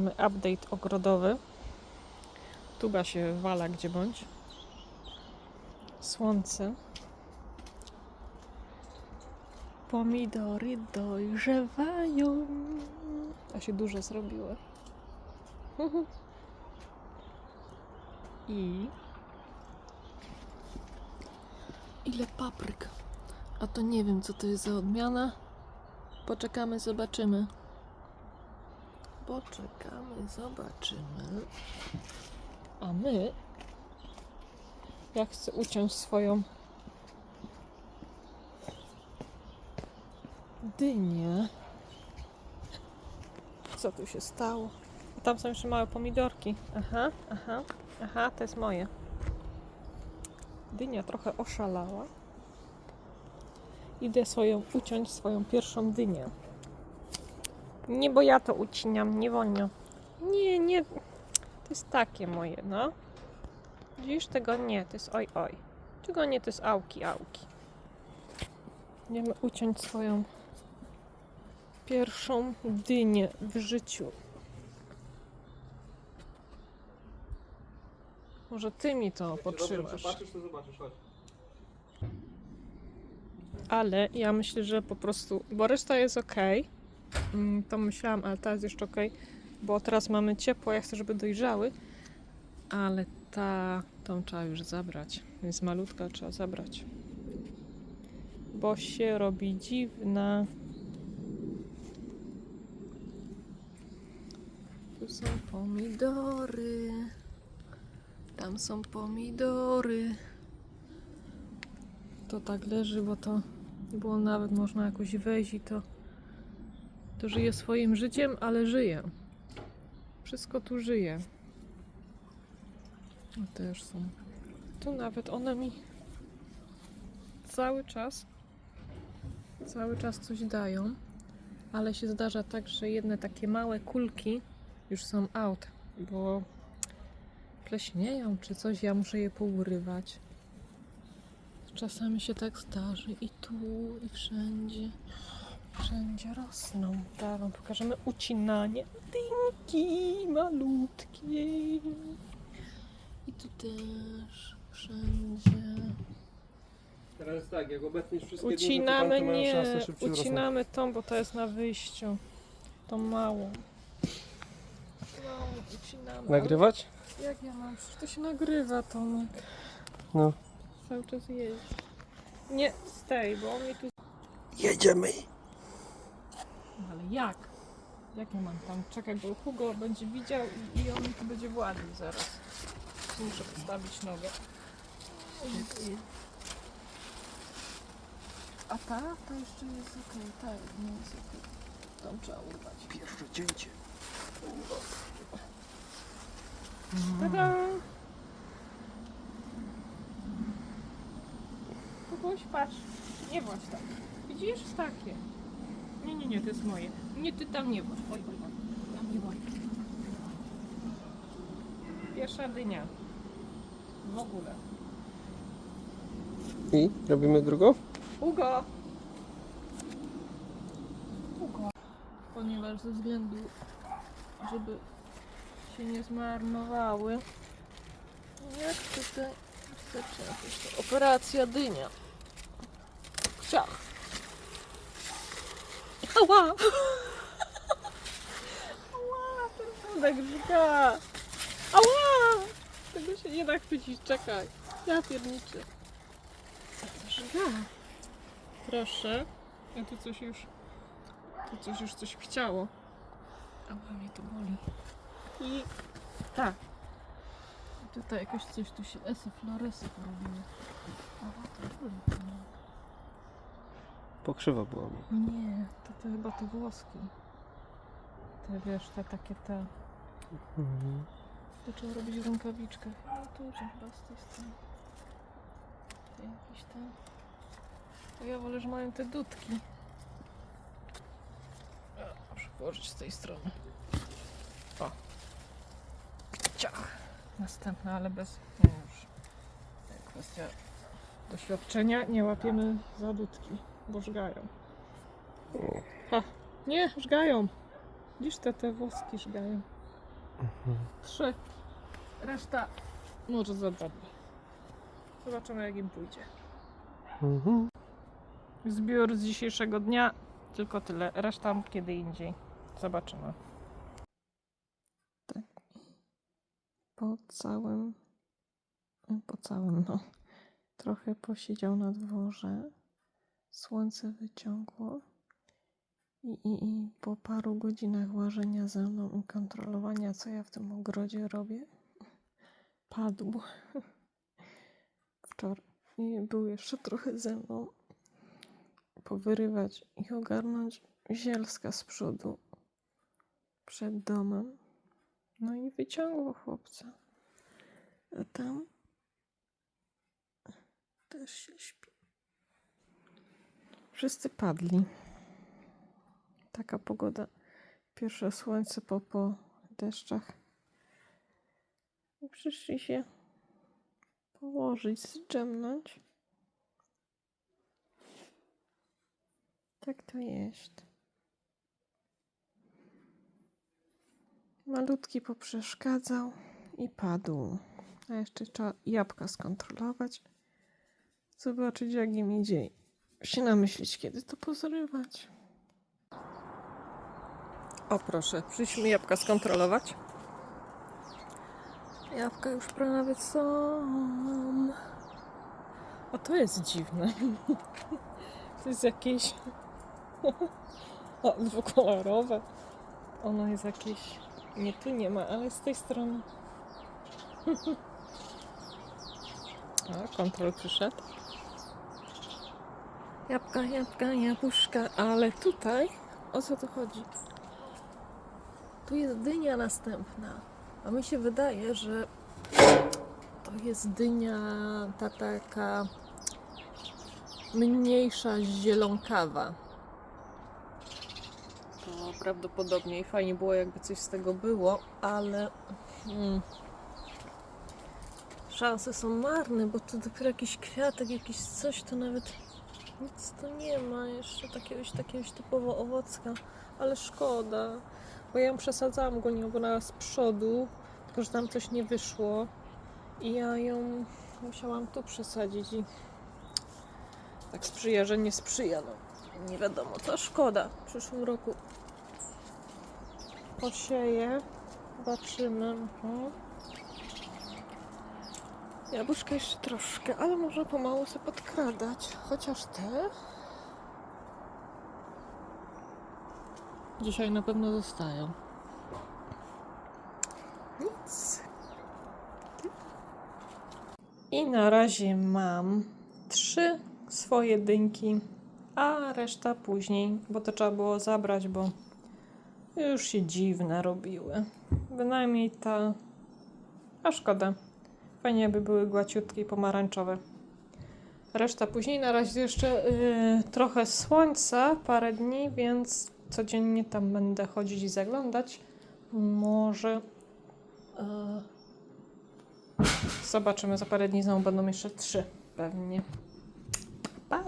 Mamy update ogrodowy. Tuba się wala gdzie bądź. Słońce. Pomidory dojrzewają. A się duże zrobiły. I ile papryk. A to nie wiem, co to jest za odmiana. Poczekamy, zobaczymy. Poczekamy, zobaczymy. A my. Ja chcę uciąć swoją dynię. Co tu się stało? Tam są jeszcze małe pomidorki. Aha, aha, aha, to jest moje. Dynia trochę oszalała. Idę swoją uciąć swoją pierwszą dynię. Nie, bo ja to ucinam, nie wolno. Nie, nie. To jest takie moje, no. Widzisz, tego nie, to jest oj, oj. Czego nie, to jest auki, auki. Będziemy uciąć swoją pierwszą dynię w życiu. Może ty mi to potrzymasz. Ale ja myślę, że po prostu, bo reszta jest ok. Mm, To myślałam, ale ta jest jeszcze ok, bo teraz mamy ciepło, ja chcę, żeby dojrzały. Ale ta, tą trzeba już zabrać. Jest malutka, trzeba zabrać. Bo się robi dziwna. Tu są pomidory. Tam są pomidory. To tak leży, bo to było nawet można jakoś wejść i to, to żyje swoim życiem, ale żyje. Wszystko tu żyje. Też są. Tu nawet one mi cały czas cały czas coś dają, ale się zdarza tak, że jedne takie małe kulki już są out, bo pleśnieją czy coś, ja muszę je pourywać. Czasami się tak zdarzy i tu, i wszędzie. Wszędzie rosną. Tak, wam pokażemy ucinanie dynki malutkiej. I tu też, wszędzie. Teraz tak, jak obetniesz wszystkie Ucinamy, duże, to nie, ucinamy tą, bo to jest na wyjściu. Tą małą. Małą ucinamy. Nagrywać? Jak ja mam? Przecież to się nagrywa, Tomek. No. Cały czas jeździ. Nie, z tej, bo on mi tu Jedziemy. No Ale jak? Jak ja mam tam? Czekaj, bo Hugo będzie widział i, i on mi tu będzie władził zaraz. Muszę postawić nogę. A ta? Ta jeszcze jest okej, ta nie jest okej. Tam trzeba urwać. Pierwsze cięcie. Tada! Kogoś patrz. Nie właź tak. Widzisz? Takie. Nie, nie, nie, to jest moje. Nie, ty tam nie właź. Oj, oj, oj. Tam nie właź. Pierwsza dynia. W ogóle. I robimy drugą? Hugo! Hugo. Ponieważ ze względu, żeby się nie zmarnowały, jak tutaj operacja dynia. Ciach! Ała! Ała, ten sądek żga! Ała! Tego się nie da chwycić, czekaj. Ja pierniczę. Co? Proszę. A tu coś już. Tu coś już coś chciało. Ała, mnie to boli. I tak. Tutaj jakoś coś tu się esy, floresy porobiły. Ała, to boli. Pokrzywa była mi. Nie, to, to chyba te włoski. Te wiesz, te takie te. Mhm. To trzeba robić w rękawiczkach. No tu już chyba z tej strony. Te jakieś tam. To ja wolę, że mają te dudki. A, Muszę włożyć z tej strony. O. Ciach. Następna, ale bez. Nie już. Kwestia doświadczenia. Nie łapiemy za dudki, bo żgają. Ha. Nie, żgają. Widzisz, te, te włoski żgają. Trzy. Reszta może za dwa dni. Zobaczymy jak im pójdzie. Zbiór z dzisiejszego dnia. Tylko tyle. Reszta kiedy indziej. Zobaczymy. Tak. Po całym. Po całym, no. Trochę posiedział na dworze. Słońce wyciągło. I, i, I po paru godzinach łażenia ze mną i kontrolowania, co ja w tym ogrodzie robię, padł. Wczoraj. I był jeszcze trochę ze mną powyrywać i ogarnąć zielska z przodu przed domem. No i wyciągło chłopca. A tam też się śpi. Wszyscy padli. Taka pogoda. Pierwsze słońce po, po deszczach. I przyszli się położyć, zdrzemnąć. Tak to jest. Malutki poprzeszkadzał i padł. A jeszcze trzeba jabłka skontrolować. Zobaczyć jak im idzie. Się namyślić kiedy to pozrywać. O proszę, przyszliśmy jabłka skontrolować. Jabłka już prawie są. O to jest dziwne. To jest jakieś. O, dwukolorowe. Ono jest jakieś. Nie, tu nie ma, ale z tej strony. O, kontrol przyszedł. Jabłka, jabłka, jabłuszka, ale tutaj o co tu chodzi? Tu jest dynia następna, a mi się wydaje, że to jest dynia ta taka mniejsza zielonkawa. To prawdopodobnie i fajnie było, jakby coś z tego było, ale mm, szanse są marne, bo to dopiero jakiś kwiatek, jakiś coś, to nawet nic tu nie ma jeszcze takiegoś, takiegoś typowo owocka, ale szkoda, bo ja ją przesadzałam go nie obrała z przodu, tylko że tam coś nie wyszło i ja ją musiałam tu przesadzić i tak sprzyja, że nie sprzyja, no nie wiadomo, to szkoda. W przyszłym roku posieję, zobaczymy. Mhm. Jabłuszka jeszcze troszkę, ale może pomału sobie podkradać. Chociaż te. Dzisiaj na pewno zostają. Nic. I na razie mam trzy swoje dynki, a reszta później, bo to trzeba było zabrać, bo już się dziwne robiły. Bynajmniej ta. A szkoda. Fajnie by były głaciutkie i pomarańczowe. Reszta później. Na razie jeszcze yy, trochę słońca, parę dni, więc codziennie tam będę chodzić i zaglądać. Może. Yy, zobaczymy, za parę dni znowu będą jeszcze trzy pewnie. Pa!